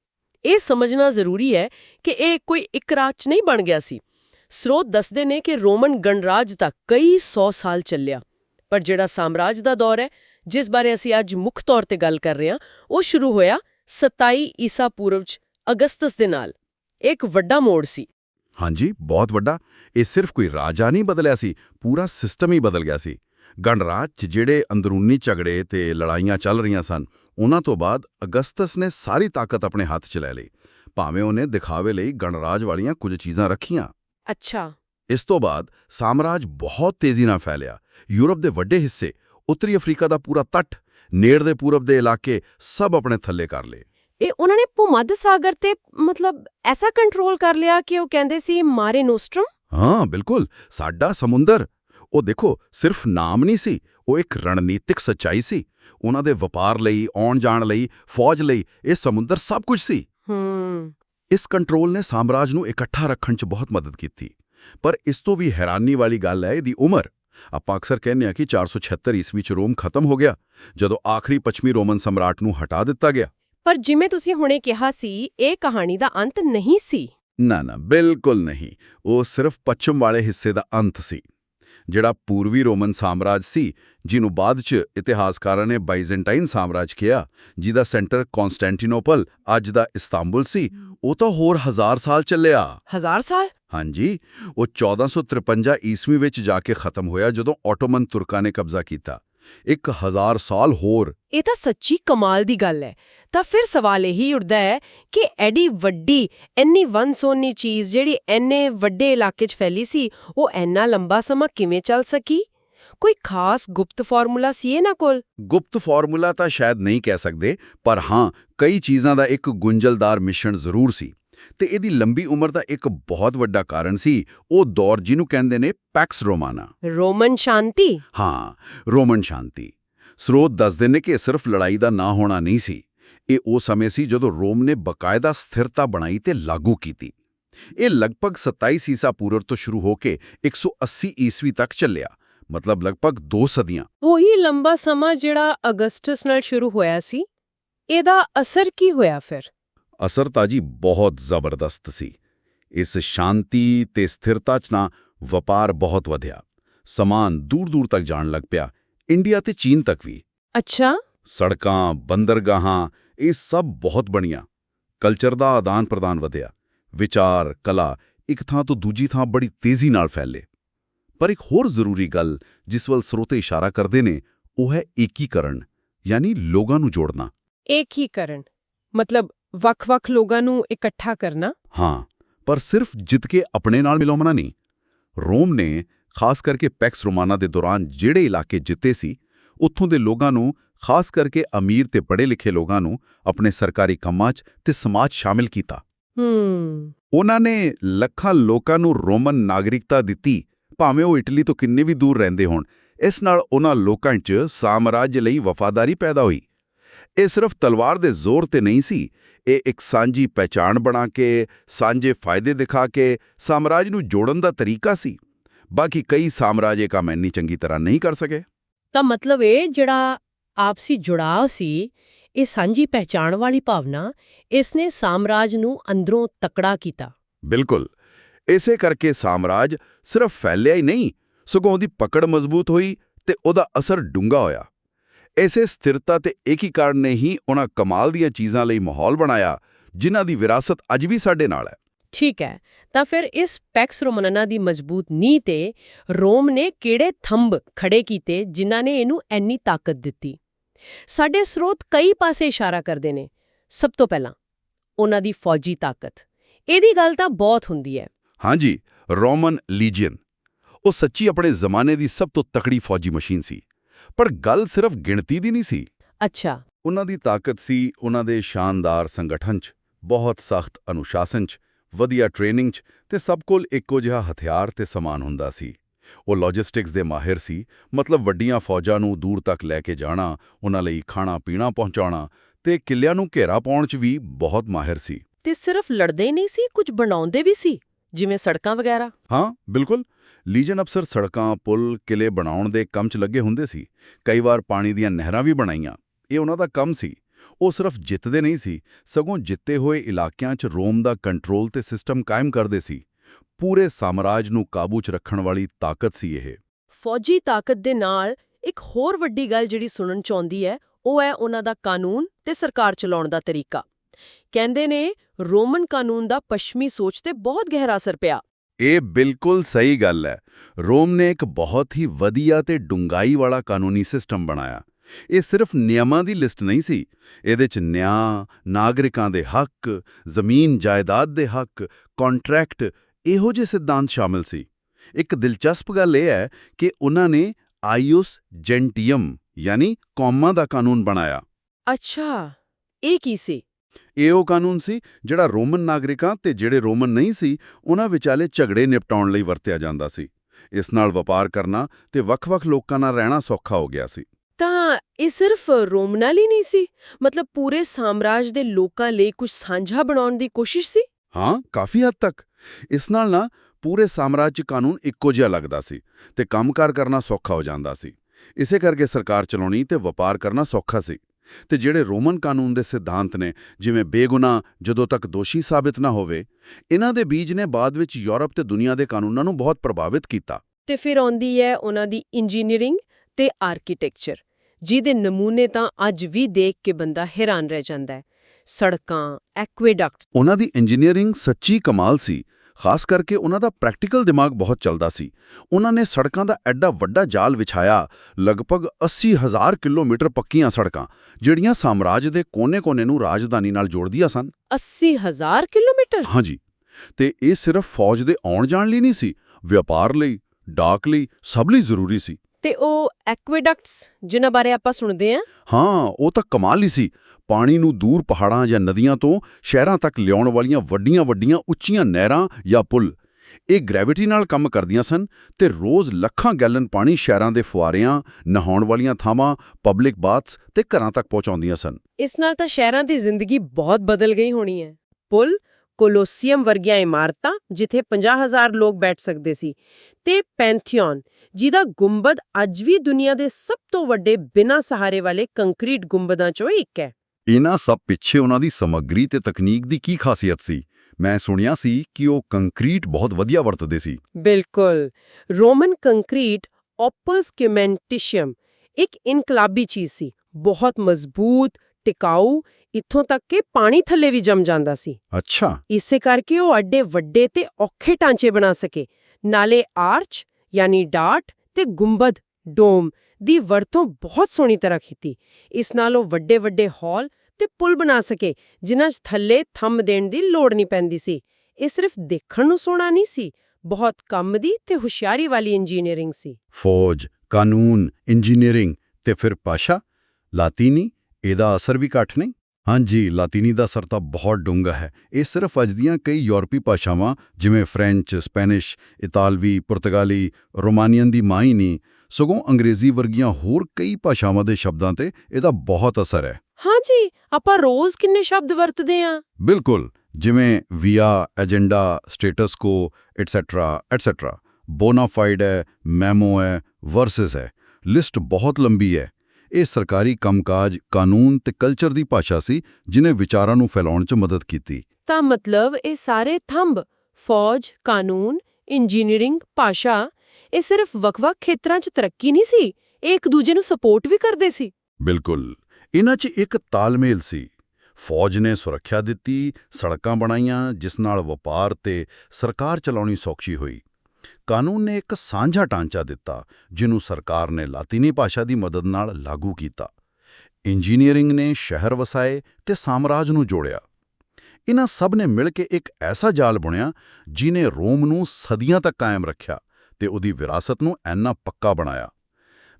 ਇਹ ਸਮਝਣਾ ਜ਼ਰੂਰੀ ਹੈ ਕਿ ਇਹ ਕੋਈ ਇੱਕ ਰਾਜ 'ਚ ਨਹੀਂ ਬਣ ਗਿਆ ਸੀ। ਸਰੋਤ ਦੱਸਦੇ ਨੇ ਕਿ ਰੋਮਨ ਗਣਰਾਜ ਤੱਕ ਕਈ ਸੌ ਸਾਲ ਚੱਲਿਆ। ਪਰ ਜਿਹੜਾ ਸਾਮਰਾਜ ਦਾ ਦੌਰ ਹੈ, ਜਿਸ ਬਾਰੇ ਅਸੀਂ ਅੱਜ ਮੁੱਖ ਤੌਰ ਤੇ ਗੱਲ ਕਰ ਰਹੇ ਹਾਂ, ਉਹ ਸ਼ੁਰੂ ਹੋਇਆ 27 ਈਸਾ ਪੂਰਵ 'ਚ, ਅਗਸਤਸ ਦੇ ਨਾਲ। ਇਹ ਇੱਕ ਵੱਡਾ ਮੋੜ ਸੀ। ਹਾਂਜੀ, ਬਹੁਤ ਵੱਡਾ। ਇਹ ਸਿਰਫ ਕੋਈ ਰਾਜਾ ਨਹੀਂ ਬਦਲਿਆ ਸੀ, ਪੂਰਾ ਸਿਸਟਮ ਹੀ ਬਦਲ ਗਿਆ ਸੀ। ਗਣਰਾਜ 'ਚ ਜਿਹੜੇ ਅੰਦਰੂਨੀ ਝਗੜੇ ਤੇ ਲੜਾਈਆਂ ਚੱਲ ਰਹੀਆਂ ਸਨ ਉਹਨਾਂ ਤੋਂ ਬਾਅਦ ਅਗਸਤਸ ਨੇ ਸਾਰੀ ਤਾਕਤ ਆਪਣੇ ਹੱਥ 'ਚ ਲੈ ਲਈ। ਭਾਵੇਂ ਉਹਨੇ ਦਿਖਾਵੇ ਲਈ ਗਣਰਾਜ ਵਾਲੀਆਂ ਕੁਝ ਚੀਜ਼ਾਂ ਰੱਖੀਆਂ। ਅੱਛਾ। ਇਸ ਤੋਂ ਬਾਅਦ ਸਾਮਰਾਜ ਬਹੁਤ ਤੇਜ਼ੀ ਨਾਲ ਫੈਲਿਆ। ਯੂਰਪ ਦੇ ਵੱਡੇ ਹਿੱਸੇ ਉੱਤਰੀ ਅਫਰੀਕਾ ਦਾ ਪੂਰਾ ਤੱਟ ਨੇੜ ਦੇ ਪੂਰਬ ਦੇ ਇਲਾਕੇ ਸਭ ਆਪਣੇ ਥੱਲੇ ਕਰ ਲਏ। ਇਹ ਉਹਨਾਂ ਨੇ ਭੂਮੱਧ ਸਾਗਰ ਤੇ ਮਤਲਬ ਐਸਾ ਕੰਟਰੋਲ ਕਰ ਲਿਆ ਕਿ ਉਹ ਕਹਿੰਦੇ ਸੀ ਮਾਰੇ ਨੋਸਟਰਮ? ਹਾਂ ਬਿਲਕੁਲ। ਸਾਡਾ ਸਮੁੰਦਰ ਉਹ ਦੇਖੋ ਸਿਰਫ ਨਾਮ ਨਹੀਂ ਸੀ ਉਹ ਇੱਕ ਰਣਨੀਤਿਕ ਸੱਚਾਈ ਸੀ। ਉਹਨਾਂ ਦੇ ਵਪਾਰ ਲਈ ਆਉਣ ਜਾਣ ਲਈ ਫੌਜ ਲਈ ਇਹ ਸਮੁੰਦਰ ਸਭ ਕੁਝ ਸੀ। ਇਸ ਕੰਟਰੋਲ ਨੇ ਸਾਮਰਾਜ ਨੂੰ ਇਕੱਠਾ ਰੱਖਣ 'ਚ ਬਹੁਤ ਮਦਦ ਕੀਤੀ। ਪਰ ਇਸ ਤੋਂ ਵੀ ਹੈਰਾਨੀ ਵਾਲੀ ਗੱਲ ਹੈ ਇਹਦੀ ਉਮਰ। ਆਪਾਂ ਅਕਸਰ ਕਹਿੰਦੇ ਹਾਂ ਕਿ 476 ਈਸਵੀ 'ਚ ਰੋਮ ਖਤਮ ਹੋ ਗਿਆ ਜਦੋਂ ਆਖਰੀ ਪੱਛਮੀ ਰੋਮਨ ਸਮਰਾਟ ਨੂੰ ਹਟਾ ਦਿੱਤਾ ਗਿਆ। ਪਰ ਜਿਵੇਂ ਤੁਸੀਂ ਹੁਣੇ ਕਿਹਾ ਸੀ ਇਹ ਕਹਾਣੀ ਦਾ ਅੰਤ ਨਹੀਂ ਸੀ। ਨਾ ਨਾ ਬਿਲਕੁਲ ਨਹੀਂ। ਉਹ ਸਿਰਫ ਪੱਛਮ ਵਾਲੇ ਹਿੱਸੇ ਦਾ ਅੰਤ ਸੀ। ਜਿਹੜਾ ਪੂਰਵੀ ਰੋਮਨ ਸਾਮਰਾਜ ਸੀ ਜਿਹਨੂੰ ਬਾਅਦ 'ਚ ਇਤਿਹਾਸਕਾਰਾਂ ਨੇ ਬਾਈਜ਼ੈਂਟਾਈਨ ਸਾਮਰਾਜ ਕਿਹਾ ਜਿਹਦਾ ਸੈਂਟਰ ਕਨਸਟੈਂਟੀਨੋਪਲ ਅੱਜ ਦਾ ਇਸਤਾਂਬੁਲ ਸੀ ਉਹ ਤਾਂ ਹੋਰ ਹਜ਼ਾਰ ਸਾਲ ਚੱਲਿਆ। ਹਜ਼ਾਰ ਸਾਲ? ਹਾਂਜੀ ਉਹ 1453 ਈਸਵੀ ਵਿੱਚ ਜਾ ਕੇ ਖਤਮ ਹੋਇਆ ਜਦੋਂ ਆਟੋਮਨ ਤੁਰਕਾਂ ਨੇ ਕਬਜ਼ਾ ਕੀਤਾ। ਇੱਕ ਹਜ਼ਾਰ ਸਾਲ ਹੋਰ। ਇਹ ਤਾਂ ਸੱਚੀ ਕਮਾਲ ਦੀ ਗੱਲ ਹੈ। ਤਾਂ ਫਿਰ ਸਵਾਲ ਇਹੀ ਉੱਠਦਾ ਹੈ ਕਿ ਐਡੀ ਵੱਡੀ ਇੰਨੀ ਵਨਸੋਨੀ ਚੀਜ਼ ਜਿਹੜੀ ਐਨੇ ਵੱਡੇ ਇਲਾਕੇ 'ਚ ਫੈਲੀ ਸੀ ਉਹ ਐਨਾ ਲੰਬਾ ਸਮਾਂ ਕਿਵੇਂ ਚੱਲ ਸਕੀ? ਕੋਈ ਖਾਸ ਗੁਪਤ ਫਾਰਮੂਲਾ ਸੀ ਇਹਨਾਂ ਕੋਲ? ਗੁਪਤ ਫਾਰਮੂਲਾ ਤਾਂ ਸ਼ਾਇਦ ਨਹੀਂ ਕਹਿ ਸਕਦੇ ਪਰ ਹਾਂ ਕਈ ਚੀਜ਼ਾਂ ਦਾ ਇੱਕ ਗੁੰਝਲਦਾਰ ਮਿਸ਼ਰਣ ਜ਼ਰੂਰ ਸੀ। ਤੇ ਇਹਦੀ ਲੰਬੀ ਉਮਰ ਦਾ ਇੱਕ ਬਹੁਤ ਵੱਡਾ ਕਾਰਨ ਸੀ ਉਹ ਦੌਰ ਜਿਹਨੂੰ ਕਹਿੰਦੇ ਨੇ ਪੈਕਸ ਰੋਮਾਨਾ। ਰੋਮਨ ਸ਼ਾਂਤੀ? ਹਾਂ ਰੋਮਨ ਸ਼ਾਂਤੀ। ਸਰੋਤ ਦੱਸਦੇ ਨੇ ਕਿ ਸਿਰਫ ਲੜਾਈ ਦਾ ਨਾ ਹੋਣਾ ਨਹੀਂ ਸੀ। ਇਹ ਉਹ ਸਮੇਂ ਸੀ ਜਦੋਂ ਰੋਮ ਨੇ ਬਕਾਇਦਾ ਸਥਿਰਤਾ ਬਣਾਈ ਤੇ ਲਾਗੂ ਕੀਤੀ। ਇਹ ਲਗਭਗ 27 ਈਸਾ ਪੂਰਵ ਤੋਂ ਸ਼ੁਰੂ ਹੋ ਕੇ 180 ਈਸਵੀ ਤੱਕ ਚੱਲਿਆ ਮਤਲਬ ਲਗਭਗ 2 ਸਦੀਆਂ। ਉਹੀ ਲੰਬਾ ਸਮਾਂ ਜਿਹੜਾ ਅਗਸਟਸ ਨਾਲ ਸ਼ੁਰੂ ਹੋਇਆ ਸੀ ਇਹਦਾ ਅਸਰ ਕੀ ਹੋਇਆ ਫਿਰ? ਅਸਰ ਤਾਂ ਜੀ ਬਹੁਤ ਜ਼ਬਰਦਸਤ ਸੀ। ਇਸ ਸ਼ਾਂਤੀ ਤੇ ਸਥਿਰਤਾ 'ਚ ਨਾ ਵਪਾਰ ਬਹੁਤ ਵਧਿਆ। ਸਮਾਨ ਦੂਰ-ਦੂਰ ਤੱਕ ਜਾਣ ਲੱਗ ਪਿਆ ਇੰਡੀਆ ਤੇ ਚੀਨ ਤੱਕ ਵੀ। ਅੱਛਾ। ਸੜਕਾਂ ਬੰਦਰਗਾਹਾਂ ਇਹ ਸਭ ਬਹੁਤ ਬਣੀਆਂ। ਕਲਚਰ ਦਾ ਆਦਾਨ-ਪ੍ਰਦਾਨ ਵਧਿਆ। ਵਿਚਾਰ ਕਲਾ ਇੱਕ ਥਾਂ ਤੋਂ ਦੂਜੀ ਥਾਂ ਬੜੀ ਤੇਜ਼ੀ ਨਾਲ ਫੈਲੇ। ਪਰ ਇੱਕ ਹੋਰ ਜ਼ਰੂਰੀ ਗੱਲ ਜਿਸ ਵੱਲ ਸਰੋਤੇ ਇਸ਼ਾਰਾ ਕਰਦੇ ਨੇ ਉਹ ਹੈ ਏਕੀਕਰਨ ਯਾਨੀ ਲੋਕਾਂ ਨੂੰ ਜੋੜਨਾ। ਏਕੀਕਰਨ ਮਤਲਬ ਵੱਖ-ਵੱਖ ਲੋਕਾਂ ਨੂੰ ਇਕੱਠਾ ਕਰਨਾ? ਹਾਂ ਪਰ ਸਿਰਫ ਜਿੱਤ ਕੇ ਆਪਣੇ ਨਾਲ ਮਿਲਾਉਣਾ ਨਹੀਂ। ਰੋਮ ਨੇ ਖਾਸ ਕਰਕੇ ਪੈਕਸ ਰੋਮਾਨਾ ਦੇ ਦੌਰਾਨ ਜਿਹੜੇ ਇਲਾਕੇ ਜਿੱਤੇ ਸੀ ਉੱਥੋਂ ਦੇ ਲੋਕਾਂ ਨੂੰ ਖਾਸ ਕਰਕੇ ਅਮੀਰ ਤੇ ਪੜ੍ਹੇ ਲਿਖੇ ਲੋਕਾਂ ਨੂੰ ਆਪਣੇ ਸਰਕਾਰੀ ਕੰਮਾਂ 'ਚ ਤੇ ਸਮਾਜ ਸ਼ਾਮਿਲ ਕੀਤਾ। ਹੂੰ। ਉਹਨਾਂ ਨੇ ਲੱਖਾਂ ਲੋਕਾਂ ਨੂੰ ਰੋਮਨ ਨਾਗਰਿਕਤਾ ਦਿੱਤੀ ਭਾਵੇਂ ਉਹ ਇਟਲੀ ਤੋਂ ਕਿੰਨੇ ਵੀ ਦੂਰ ਰਹਿੰਦੇ ਹੋਣ। ਇਸ ਨਾਲ ਉਹਨਾਂ ਲੋਕਾਂ 'ਚ ਸਾਮਰਾਜ ਲਈ ਵਫਾਦਾਰੀ ਪੈਦਾ ਹੋਈ। ਇਹ ਸਿਰਫ ਤਲਵਾਰ ਦੇ ਜ਼ੋਰ ਤੇ ਨਹੀਂ ਸੀ ਇਹ ਇੱਕ ਸਾਂਝੀ ਪਹਿਚਾਣ ਬਣਾ ਕੇ ਸਾਂਝੇ ਫਾਇਦੇ ਦਿਖਾ ਕੇ ਸਾਮਰਾਜ ਨੂੰ ਜੋੜਨ ਦਾ ਤਰੀਕਾ ਸੀ। ਬਾਕੀ ਕਈ ਸਾਮਰਾਜ ਇਹ ਕੰਮ ਇੰਨੀ ਚੰਗੀ ਤਰ੍ਹਾਂ ਨਹੀਂ ਕਰ ਸਕੇ। ਤਾਂ ਮਤਲਬ ਇਹ ਜਿਹੜਾ ਆਪਸੀ ਜੁੜਾਵ ਸੀ ਇਹ ਸਾਂਝੀ ਪਹਿਚਾਣ ਵਾਲੀ ਭਾਵਨਾ ਇਸ ਨੇ ਸਾਮਰਾਜ ਨੂੰ ਅੰਦਰੋਂ ਤਕੜਾ ਕੀਤਾ। ਬਿਲਕੁਲ। ਇਸੇ ਕਰਕੇ ਸਾਮਰਾਜ ਸਿਰਫ ਫੈਲਿਆ ਹੀ ਨਹੀਂ ਸਗੋਂ ਉਹਦੀ ਪਕੜ ਮਜ਼ਬੂਤ ਹੋਈ ਤੇ ਉਹਦਾ ਅਸਰ ਡੂੰਘਾ ਹੋਇਆ। ਇਸੇ ਸਥਿਰਤਾ ਤੇ ਏਕੀਕਰਨ ਨੇ ਹੀ ਉਹਨਾਂ ਕਮਾਲ ਦੀਆਂ ਚੀਜ਼ਾਂ ਲਈ ਮਾਹੌਲ ਬਣਾਇਆ ਜਿਨ੍ਹਾਂ ਦੀ ਵਿਰਾਸਤ ਅੱਜ ਵੀ ਸਾਡੇ ਨਾਲ ਹੈ। ਠੀਕ ਹੈ ਤਾਂ ਫਿਰ ਇਸ ਪੈਕਸ ਰੋਮਨਨਾ ਦੀ ਮਜ਼ਬੂਤ ਨੀਂਹ ਤੇ ਰੋਮ ਨੇ ਕਿਹੜੇ ਥੰਬ ਖੜੇ ਕੀਤੇ ਜਿਨ੍ਹਾਂ ਨੇ ਇਹਨੂੰ ਐਨੀ ਤਾਕਤ ਦਿੱਤੀ? ਸਾਡੇ ਸਰੋਤ ਕਈ ਪਾਸੇ ਇਸ਼ਾਰਾ ਕਰਦੇ ਨੇ। ਸਭ ਤੋਂ ਪਹਿਲਾਂ ਉਹਨਾਂ ਦੀ ਫੌਜੀ ਤਾਕਤ। ਇਹਦੀ ਗੱਲ ਤਾਂ ਬਹੁਤ ਹੁੰਦੀ ਹੈ। ਹਾਂਜੀ ਰੋਮਨ ਲੀਜੀਅਨ। ਉਹ ਸੱਚੀ ਆਪਣੇ ਜ਼ਮਾਨੇ ਦੀ ਸਭ ਤੋਂ ਤਕੜੀ ਫੌਜੀ ਮਸ਼ੀਨ ਸੀ। ਪਰ ਗੱਲ ਸਿਰਫ ਗਿਣਤੀ ਦੀ ਨਹੀਂ ਸੀ। ਅੱਛਾ। ਉਹਨਾਂ ਦੀ ਤਾਕਤ ਸੀ ਉਹਨਾਂ ਦੇ ਸ਼ਾਨਦਾਰ ਸੰਗਠਨ 'ਚ ਬਹੁਤ ਸਖਤ ਅਨੁਸ਼ਾਸਨ 'ਚ ਵਧੀਆ ਟ੍ਰੇਨਿੰਗ 'ਚ ਤੇ ਸਭ ਕੋਲ ਇੱਕੋ ਜਿਹਾ ਹਥਿਆਰ ਤੇ ਸਮਾਨ ਹੁੰਦਾ ਸੀ। ਉਹ ਲੌਜਿਸਟਿਕਸ ਦੇ ਮਾਹਿਰ ਸੀ ਮਤਲਬ ਵੱਡੀਆਂ ਫੌਜਾਂ ਨੂੰ ਦੂਰ ਤੱਕ ਲੈ ਕੇ ਜਾਣਾ ਉਹਨਾਂ ਲਈ ਖਾਣਾ ਪੀਣਾ ਪਹੁੰਚਾਉਣਾ ਤੇ ਕਿਲਿਆਂ ਨੂੰ ਘੇਰਾ ਪਾਉਣ 'ਚ ਵੀ ਬਹੁਤ ਮਾਹਿਰ ਸੀ। ਤੇ ਸਿਰਫ ਲੜਦੇ ਨਹੀਂ ਸੀ ਕੁਝ ਬਣਾਉਂਦੇ ਵੀ ਸੀ ਜਿਵੇਂ ਸੜਕਾਂ ਵਗੈਰਾ? ਹਾਂ ਬਿਲਕੁਲ। ਲੀਜਨ ਅਫਸਰ ਸੜਕਾਂ ਪੁਲ ਕਿਲੇ ਬਣਾਉਣ ਦੇ ਕੰਮ 'ਚ ਲੱਗੇ ਹੁੰਦੇ ਸੀ। ਕਈ ਵਾਰ ਪਾਣੀ ਦੀਆਂ ਨਹਿਰਾਂ ਵੀ ਬਣਾਈਆਂ। ਇਹ ਉਹਨਾਂ ਦਾ ਕੰਮ ਸੀ। ਉਹ ਸਿਰਫ ਜਿੱਤਦੇ ਨਹੀਂ ਸੀ ਸਗੋਂ ਜਿੱਤੇ ਹੋਏ ਇਲਾਕਿਆਂ 'ਚ ਰੋਮ ਦਾ ਕੰਟਰੋਲ ਤੇ ਸਿਸਟਮ ਕਾਇਮ ਕਰਦੇ ਸੀ। ਪੂਰੇ ਸਾਮਰਾਜ ਨੂੰ ਕਾਬੂ 'ਚ ਰੱਖਣ ਵਾਲੀ ਤਾਕਤ ਸੀ ਇਹ। ਫੌਜੀ ਤਾਕਤ ਦੇ ਨਾਲ ਇੱਕ ਹੋਰ ਵੱਡੀ ਗੱਲ ਜਿਹੜੀ ਸੁਣਨ ਚ ਆਉਂਦੀ ਹੈ ਉਹ ਹੈ ਉਹਨਾਂ ਦਾ ਕਾਨੂੰਨ ਤੇ ਸਰਕਾਰ ਚਲਾਉਣ ਦਾ ਤਰੀਕਾ। ਕਹਿੰਦੇ ਨੇ ਰੋਮਨ ਕਾਨੂੰਨ ਦਾ ਪੱਛਮੀ ਸੋਚ ਤੇ ਬਹੁਤ ਗਹਿਰਾ ਅਸਰ ਪਿਆ। ਇਹ ਬਿਲਕੁਲ ਸਹੀ ਗੱਲ ਹੈ। ਰੋਮ ਨੇ ਇੱਕ ਬਹੁਤ ਹੀ ਵਧੀਆ ਤੇ ਡੂੰਘਾਈ ਵਾਲਾ ਕਾਨੂੰਨੀ ਸਿਸਟਮ ਬਣਾਇਆ। ਇਹ ਸਿਰਫ ਨਿਯਮਾਂ ਦੀ ਲਿਸਟ ਨਹੀਂ ਸੀ। ਇਹਦੇ 'ਚ ਨਿਆਂ ਨਾਗਰਿਕਾਂ ਦੇ ਹੱਕ ਜ਼ਮੀਨ ਜਾਇਦਾਦ ਦੇ ਹੱਕ ਕੰਟਰੈਕਟ ਇਹੋ ਜਿਹੇ ਸਿਧਾਂਤ ਸ਼ਾਮਿਲ ਸੀ। ਇੱਕ ਦਿਲਚਸਪ ਗੱਲ ਇਹ ਹੈ ਕਿ ਉਹਨਾਂ ਨੇ ਆਇਓਸ ਜੈਂਟੀਅਮ ਯਾਨੀ ਕੌਮਾਂ ਦਾ ਕਾਨੂੰਨ ਬਣਾਇਆ। ਅੱਛਾ ਇਹ ਕੀ ਸੀ? ਇਹ ਉਹ ਕਾਨੂੰਨ ਸੀ ਜਿਹੜਾ ਰੋਮਨ ਨਾਗਰਿਕਾਂ ਤੇ ਜਿਹੜੇ ਰੋਮਨ ਨਹੀਂ ਸੀ ਉਹਨਾਂ ਵਿਚਾਲੇ ਝਗੜੇ ਨਿਪਟਾਉਣ ਲਈ ਵਰਤਿਆ ਜਾਂਦਾ ਸੀ। ਇਸ ਨਾਲ ਵਪਾਰ ਕਰਨਾ ਤੇ ਵੱਖ-ਵੱਖ ਲੋਕਾਂ ਨਾਲ ਰਹਿਣਾ ਸੌਖਾ ਹੋ ਗਿਆ ਸੀ। ਤਾਂ ਇਹ ਸਿਰਫ ਰੋਮ ਨਾਲ ਹੀ ਨਹੀਂ ਸੀ? ਮਤਲਬ ਪੂਰੇ ਸਾਮਰਾਜ ਦੇ ਲੋਕਾਂ ਲਈ ਕੁਝ ਸਾਂਝਾ ਬਣਾਉਣ ਦੀ ਕੋਸ਼ਿਸ਼ ਸੀ? ਹਾਂ ਕਾਫੀ ਹੱਦ ਤੱਕ। ਇਸ ਨਾਲ ਨਾ ਪੂਰੇ ਸਾਮਰਾਜ 'ਚ ਕਾਨੂੰਨ ਇੱਕੋ ਜਿਹਾ ਲੱਗਦਾ ਸੀ ਤੇ ਕੰਮਕਾਰ ਕਰਨਾ ਸੌਖਾ ਹੋ ਜਾਂਦਾ ਸੀ। ਇਸੇ ਕਰਕੇ ਸਰਕਾਰ ਚਲਾਉਣੀ ਤੇ ਵਪਾਰ ਕਰਨਾ ਸੌਖਾ ਸੀ ਤੇ ਜਿਹੜੇ ਰੋਮਨ ਕਾਨੂੰਨ ਦੇ ਸਿਧਾਂਤ ਨੇ, ਜਿਵੇਂ ਬੇਗੁਨਾਹ ਜਦੋਂ ਤੱਕ ਦੋਸ਼ੀ ਸਾਬਿਤ ਨਾ ਹੋਵੇ, ਇਹਨਾਂ ਦੇ ਬੀਜ ਨੇ ਬਾਅਦ ਵਿੱਚ ਯੂਰਪ ਤੇ ਦੁਨੀਆ ਦੇ ਕਾਨੂੰਨਾਂ ਨੂੰ ਬਹੁਤ ਪ੍ਰਭਾਵਿਤ ਕੀਤਾ। ਤੇ ਫਿਰ ਆਉਂਦੀ ਹੈ ਉਹਨਾਂ ਦੀ ਇੰਜੀਨੀਅਰਿੰਗ ਤੇ ਆਰਕੀਟੈਕਚਰ। ਜਿਹਦੇ ਨਮੂਨੇ ਤਾਂ ਅੱਜ ਵੀ ਦੇਖ ਕੇ ਬੰਦਾ ਹੈਰਾਨ ਰਹਿ ਜਾਂਦਾ ਹੈ। ਸੜਕਾਂ ਐਕੁਐਡਕਟ ਉਹਨਾਂ ਦੀ ਇੰਜੀਨੀਅਰਿੰਗ ਸੱਚੀ ਕਮਾਲ ਸੀ ਖਾਸ ਕਰਕੇ ਉਹਨਾਂ ਦਾ ਪ੍ਰੈਕਟੀਕਲ ਦਿਮਾਗ ਬਹੁਤ ਚੱਲਦਾ ਸੀ। ਉਹਨਾਂ ਨੇ ਸੜਕਾਂ ਦਾ ਐਡਾ ਵੱਡਾ ਜਾਲ ਵਿਛਾਇਆ ਲਗਭਗ 80000 ਕਿਲੋਮੀਟਰ ਪੱਕੀਆਂ ਸੜਕਾਂ ਜਿਹੜੀਆਂ ਸਾਮਰਾਜ ਦੇ ਕੋਨੇ-ਕੋਨੇ ਨੂੰ ਰਾਜਧਾਨੀ ਨਾਲ ਜੋੜਦੀਆਂ ਸਨ। 80000 ਕਿਲੋਮੀਟਰ? ਹਾਂਜੀ। ਤੇ ਇਹ ਸਿਰਫ ਫੌਜ ਦੇ ਆਉਣ ਜਾਣ ਲਈ ਨਹੀਂ ਸੀ ਵਪਾਰ ਲਈ ਡਾਕ ਲਈ ਸਭ ਲਈ ਜ਼ਰੂਰੀ ਸੀ। ਤੇ ਉਹ ਐਕੁਐਡਕਟਸ ਜਿਨ੍ਹਾਂ ਬਾਰੇ ਆਪਾਂ ਸੁਣਦੇ ਆਂ ਹਾਂ ਉਹ ਤਾਂ ਕਮਾਲ ਹੀ ਸੀ। ਪਾਣੀ ਨੂੰ ਦੂਰ ਪਹਾੜਾਂ ਜਾਂ ਨਦੀਆਂ ਤੋਂ ਸ਼ਹਿਰਾਂ ਤੱਕ ਲਿਆਉਣ ਵਾਲੀਆਂ ਵੱਡੀਆਂ-ਵੱਡੀਆਂ ਉੱਚੀਆਂ ਨਹਿਰਾਂ ਜਾਂ ਪੁਲ। ਇਹ ਗ੍ਰੈਵਿਟੀ ਨਾਲ ਕੰਮ ਕਰਦੀਆਂ ਸਨ ਤੇ ਰੋਜ਼ ਲੱਖਾਂ ਗੈਲਨ ਪਾਣੀ ਸ਼ਹਿਰਾਂ ਦੇ ਫੁਆਰਿਆਂ ਨਹਾਉਣ ਵਾਲੀਆਂ ਥਾਵਾਂ ਪਬਲਿਕ ਬਾਥਸ ਤੇ ਘਰਾਂ ਤੱਕ ਪਹੁੰਚਾਉਂਦੀਆਂ ਸਨ। ਇਸ ਨਾਲ ਤਾਂ ਸ਼ਹਿਰਾਂ ਦੀ ਜ਼ਿੰਦਗੀ ਬਹੁਤ ਬਦਲ ਗਈ ਹੋਣੀ ਹੈ। ਪੁਲ ਕੋਲੋਸੀਅਮ ਵਰਗੀਆਂ ਇਮਾਰਤਾਂ ਜਿੱਥੇ 50000 ਲੋਕ ਬੈਠ ਸਕਦੇ ਸੀ ਤੇ ਪੈਂਥੀਓਨ ਜਿਹਦਾ ਗੁੰਬਦ ਅੱਜ ਵੀ ਦੁਨੀਆ ਦੇ ਸਭ ਤੋਂ ਵੱਡੇ ਬਿਨਾਂ ਸਹਾਰੇ ਵਾਲੇ ਕੰਕਰੀਟ ਗੁੰਬਦਾਂ ਚੋਂ ਇੱਕ ਹੈ। ਇਹਨਾਂ ਸਭ ਪਿੱਛੇ ਉਹਨਾਂ ਦੀ ਸਮੱਗਰੀ ਤੇ ਤਕਨੀਕ ਦੀ ਕੀ ਖਾਸੀਅਤ ਸੀ? ਮੈਂ ਸੁਣਿਆ ਸੀ ਕਿ ਉਹ ਕੰਕਰੀਟ ਬਹੁਤ ਵਧੀਆ ਵਰਤਦੇ ਸੀ। ਬਿਲਕੁਲ। ਰੋਮਨ ਕੰਕਰੀਟ ਆਪਸ ਕਿਊਮੈਂਟਿਸ਼ੀਅਮ ਇੱਕ ਇਨਕਲਾਬੀ ਚੀਜ਼ ਸੀ। ਬਹੁਤ ਮਜ਼ਬੂਤ ਟਿਕਾਊ ਇੱਥੋਂ ਤੱਕ ਕਿ ਪਾਣੀ ਥੱਲੇ ਵੀ ਜੰਮ ਜਾਂਦਾ ਸੀ। ਅੱਛਾ। ਇਸੇ ਕਰਕੇ ਉਹ ਅੱਡੇ ਵੱਡੇ ਤੇ ਔਖੇ ਢਾਂਚੇ ਬਣਾ ਸਕੇ। ਨਾਲੇ ਆਰਚ ਯਾਨੀ ਡਾਟ ਤੇ ਗੁੰਬਦ ਡੋਮ ਦੀ ਵਰਤੋਂ ਬਹੁਤ ਸੋਹਣੀ ਤਰ੍ਹਾਂ ਕੀਤੀ। ਇਸ ਨਾਲ ਉਹ ਵੱਡੇ ਵੱਡੇ ਹਾਲ ਤੇ ਪੁਲ ਬਣਾ ਸਕੇ ਜਿਨ੍ਹਾਂ 'ਚ ਥੱਲੇ ਥੰਮ ਦੇਣ ਦੀ ਲੋੜ ਨਹੀਂ ਪੈਂਦੀ ਸੀ। ਇਹ ਸਿਰਫ ਦੇਖਣ ਨੂੰ ਸੋਹਣਾ ਨਹੀਂ ਸੀ ਬਹੁਤ ਕੰਮ ਦੀ ਤੇ ਹੁਸ਼ਿਆਰੀ ਵਾਲੀ ਇੰਜੀਨੀਅਰਿੰਗ ਸੀ। ਫੌਜ ਕਾਨੂੰਨ ਇੰਜੀਨੀਅਰਿੰਗ ਤੇ ਫਿਰ ਭਾਸ਼ਾ ਲਾਤੀਨੀ ਇਹਦਾ ਅਸਰ ਵੀ ਘੱਟ ਨਹੀਂ? ਹਾਂਜੀ ਲਾਤੀਨੀ ਦਾ ਅਸਰ ਤਾਂ ਬਹੁਤ ਡੂੰਘਾ ਹੈ। ਇਹ ਸਿਰਫ ਅੱਜ ਦੀਆਂ ਕਈ ਯੂਰਪੀ ਭਾਸ਼ਾਵਾਂ ਜਿਵੇਂ ਫ੍ਰੈਂਚ ਸਪੈਨਿਸ਼ ਇਤਾਲਵੀ ਪੁਰਤਗਾਲੀ ਰੋਮਾਨੀਅਨ ਦੀ ਮਾਂ ਹੀ ਨਹੀਂ ਸਗੋਂ ਅੰਗਰੇਜ਼ੀ ਵਰਗੀਆਂ ਹੋਰ ਕਈ ਭਾਸ਼ਾਵਾਂ ਦੇ ਸ਼ਬਦਾਂ ਤੇ ਇਹਦਾ ਬਹੁਤ ਅਸਰ ਹੈ। ਹਾਂਜੀ ਆਪਾਂ ਰੋਜ਼ ਕਿੰਨੇ ਸ਼ਬਦ ਵਰਤਦੇ ਆ? ਬਿਲਕੁਲ ਜਿਵੇਂ via agenda status quo etcetera etcetera bonafide ਹੈ ਮੈਮੋ ਹੈ ਵਰਸਸ ਹੈ। ਲਿਸਟ ਬਹੁਤ ਲੰਬੀ ਹੈ। ਇਹ ਸਰਕਾਰੀ ਕੰਮਕਾਜ ਕਾਨੂੰਨ ਤੇ ਕਲਚਰ ਦੀ ਭਾਸ਼ਾ ਸੀ ਜਿਨੇ ਵਿਚਾਰਾਂ ਨੂੰ ਫੈਲਾਉਣ 'ਚ ਮਦਦ ਕੀਤੀ। ਤਾਂ ਮਤਲਬ ਇਹ ਸਾਰੇ ਥੰਬ ਫੌਜ ਕਾਨੂੰਨ ਇੰਜੀਨੀਅਰਿੰਗ ਭਾਸ਼ਾ ਇਹ ਸਿਰਫ ਵੱਖ-ਵੱਖ ਖੇਤਰਾਂ 'ਚ ਤਰੱਕੀ ਨਹੀਂ ਸੀ? ਇਹ ਇੱਕ ਦੂਜੇ ਨੂੰ ਸਪੋਰਟ ਵੀ ਕਰਦੇ ਸੀ? ਬਿਲਕੁਲ। ਇਹਨਾਂ 'ਚ ਇੱਕ ਤਾਲਮੇਲ ਸੀ। ਫੌਜ ਨੇ ਸੁਰੱਖਿਆ ਦਿੱਤੀ ਸੜਕਾਂ ਬਣਾਈਆਂ ਜਿਸ ਨਾਲ ਵਪਾਰ ਤੇ ਸਰਕਾਰ ਚਲਾਉਣੀ ਸੌਖੀ ਹੋਈ। ਕਾਨੂੰਨ ਨੇ ਇੱਕ ਸਾਂਝਾ ਢਾਂਚਾ ਦਿੱਤਾ, ਜਿਹਨੂੰ ਸਰਕਾਰ ਨੇ ਲਾਤੀਨੀ ਭਾਸ਼ਾ ਦੀ ਮਦਦ ਨਾਲ ਲਾਗੂ ਕੀਤਾ। ਇੰਜੀਨੀਅਰਿੰਗ ਨੇ ਸ਼ਹਿਰ ਵਸਾਏ ਤੇ ਸਾਮਰਾਜ ਨੂੰ ਜੋੜਿਆ। ਇਹਨਾਂ ਸਭ ਨੇ ਮਿਲ ਕੇ ਇੱਕ ਐਸਾ ਜਾਲ ਬੁਣਿਆ ਜਿਨੇ ਰੋਮ ਨੂੰ ਸਦੀਆਂ ਤੱਕ ਕਾਇਮ ਰੱਖਿਆ ਤੇ ਉਹਦੀ ਵਿਰਾਸਤ ਨੂੰ ਐਨਾ ਪੱਕਾ ਬਣਾਇਆ।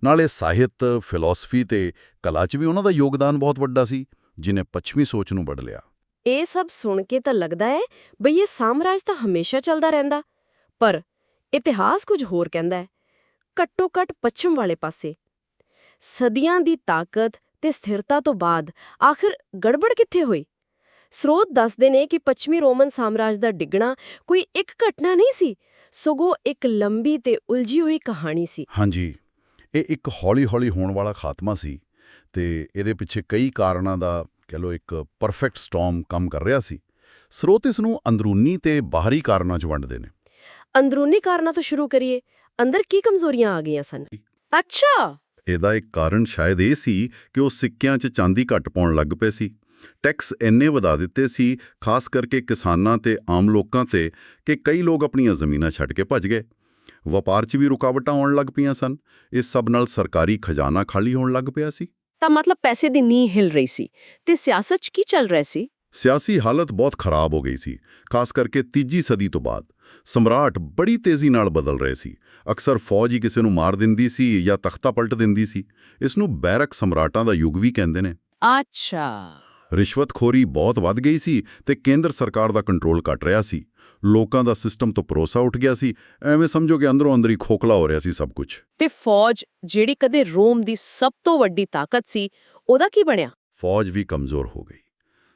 ਨਾਲੇ ਸਾਹਿਤ, ਫਿਲਾਸਫੀ ਤੇ ਕਲਾ 'ਚ ਵੀ ਉਹਨਾਂ ਦਾ ਯੋਗਦਾਨ ਬਹੁਤ ਵੱਡਾ ਸੀ ਜਿਨੇ ਪੱਛਮੀ ਸੋਚ ਨੂੰ ਬਦਲਿਆ ਇਹ ਸਭ ਸੁਣ ਕੇ ਤਾਂ ਲੱਗਦਾ ਹੈ ਬਈ ਇਹ ਸਾਮਰਾਜ ਤਾਂ ਹਮੇਸ਼ਾ ਚੱਲਦਾ ਰਹਿੰਦਾ। ਪਰ ਇਤਿਹਾਸ ਕੁਝ ਹੋਰ ਕਹਿੰਦਾ ਹੈ। ਘੱਟੋ ਘੱਟ ਪੱਛਮ ਵਾਲੇ ਪਾਸੇ। ਸਦੀਆਂ ਦੀ ਤਾਕਤ ਤੇ ਸਥਿਰਤਾ ਤੋਂ ਬਾਅਦ ਆਖਿਰ ਗੜਬੜ ਕਿੱਥੇ ਹੋਈ? ਸਰੋਤ ਦੱਸਦੇ ਨੇ ਕਿ ਪੱਛਮੀ ਰੋਮਨ ਸਾਮਰਾਜ ਦਾ ਡਿੱਗਣਾ ਕੋਈ ਇੱਕ ਘਟਨਾ ਨਹੀਂ ਸੀ, ਸਗੋਂ ਇੱਕ ਲੰਬੀ ਤੇ ਉਲਝੀ ਹੋਈ ਕਹਾਣੀ ਸੀ। ਹਾਂਜੀ, ਇਹ ਇੱਕ ਹੌਲੀ-ਹੌਲੀ ਹੋਣ ਵਾਲਾ ਖਾਤਮਾ ਸੀ ਤੇ ਇਹਦੇ ਪਿੱਛੇ ਕਈ ਕਾਰਨਾਂ ਦਾ ਕਹ ਲੋ ਇੱਕ ਪਰਫੈਕਟ ਸਟਾਰਮ ਕੰਮ ਕਰ ਰਿਹਾ ਸੀ। ਸਰੋਤ ਇਸ ਨੂੰ ਅੰਦਰੂਨੀ ਤੇ ਬਾਹਰੀ ਕਾਰਨਾਂ 'ਚ ਵੰਡਦੇ ਨੇ। ਅੰਦਰੂਨੀ ਕਾਰਨਾਂ ਤੋਂ ਸ਼ੁਰੂ ਕਰੀਏ ਅੰਦਰ ਕੀ ਕਮਜ਼ੋਰੀਆਂ ਆ ਗਈਆਂ ਸਨ? ਅੱਛਾ! ਇਹਦਾ ਇੱਕ ਕਾਰਨ ਸ਼ਾਇਦ ਇਹ ਸੀ ਕਿ ਉਹ ਸਿੱਕਿਆਂ 'ਚ ਚਾਂਦੀ ਘੱਟ ਪਾਉਣ ਲੱਗ ਪਏ ਸੀ। ਟੈਕਸ ਇੰਨੇ ਵਧਾ ਦਿੱਤੇ ਸੀ ਖਾਸ ਕਰਕੇ ਕਿਸਾਨਾਂ ਤੇ ਆਮ ਲੋਕਾਂ ਤੇ ਕਿ ਕਈ ਲੋਕ ਆਪਣੀਆਂ ਜ਼ਮੀਨਾਂ ਛੱਡ ਕੇ ਭੱਜ ਗਏ। ਵਪਾਰ 'ਚ ਵੀ ਰੁਕਾਵਟਾਂ ਆਉਣ ਲੱਗ ਪਈਆਂ ਸਨ। ਇਸ ਸਭ ਨਾਲ ਸਰਕਾਰੀ ਖਜ਼ਾਨਾ ਖਾਲੀ ਹੋਣ ਲੱਗ ਪਿਆ ਸੀ। ਤਾਂ ਮਤਲਬ ਪੈਸੇ ਦੀ ਨੀਂਹ ਹਿਲ ਰਹੀ ਸੀ। ਤੇ ਸਿਆਸਤ 'ਚ ਕੀ ਚੱਲ ਰਿਹਾ ਸੀ? ਸਿਆਸੀ ਹਾਲਤ ਬਹੁਤ ਖਰਾਬ ਹੋ ਗਈ ਸੀ ਖਾਸ ਕਰਕੇ ਤੀਜੀ ਸਦੀ ਤੋਂ ਬਾਅਦ। ਸਮਰਾਟ ਬੜੀ ਤੇਜ਼ੀ ਨਾਲ ਬਦਲ ਰਹੇ ਸੀ। ਅਕਸਰ ਫੌਜ ਹੀ ਕਿਸੇ ਨੂੰ ਮਾਰ ਦਿੰਦੀ ਸੀ ਜਾਂ ਤਖਤਾ ਪਲਟ ਦਿੰਦੀ ਸੀ। ਇਸ ਨੂੰ ਬੈਰਕ ਸਮਰਾਟਾਂ ਦਾ ਯੁੱਗ ਵੀ ਕਹਿੰਦੇ ਨੇ। ਅੱਛਾ। ਰਿਸ਼ਵਤਖੋਰੀ ਬਹੁਤ ਵੱਧ ਗਈ ਸੀ ਤੇ ਕੇਂਦਰ ਸਰਕਾਰ ਦਾ ਕੰਟਰੋਲ ਘਟ ਰਿਹਾ ਸੀ। ਲੋਕਾਂ ਦਾ ਸਿਸਟਮ ਤੋਂ ਭਰੋਸਾ ਉੱਠ ਗਿਆ ਸੀ। ਐਵੇਂ ਸਮਝੋ ਕਿ ਅੰਦਰੋਂ ਅੰਦਰ ਹੀ ਖੋਖਲਾ ਹੋ ਰਿਹਾ ਸੀ ਸਭ ਕੁਝ ਤੇ ਫੌਜ ਜਿਹੜੀ ਕਦੇ ਰੋਮ ਦੀ ਸਭ ਤੋਂ ਵੱਡੀ ਤਾਕਤ ਸੀ ਉਹਦਾ ਕੀ ਬਣਿਆ? ਫੌਜ ਵੀ ਕਮਜ਼ੋਰ ਹੋ ਗਈ।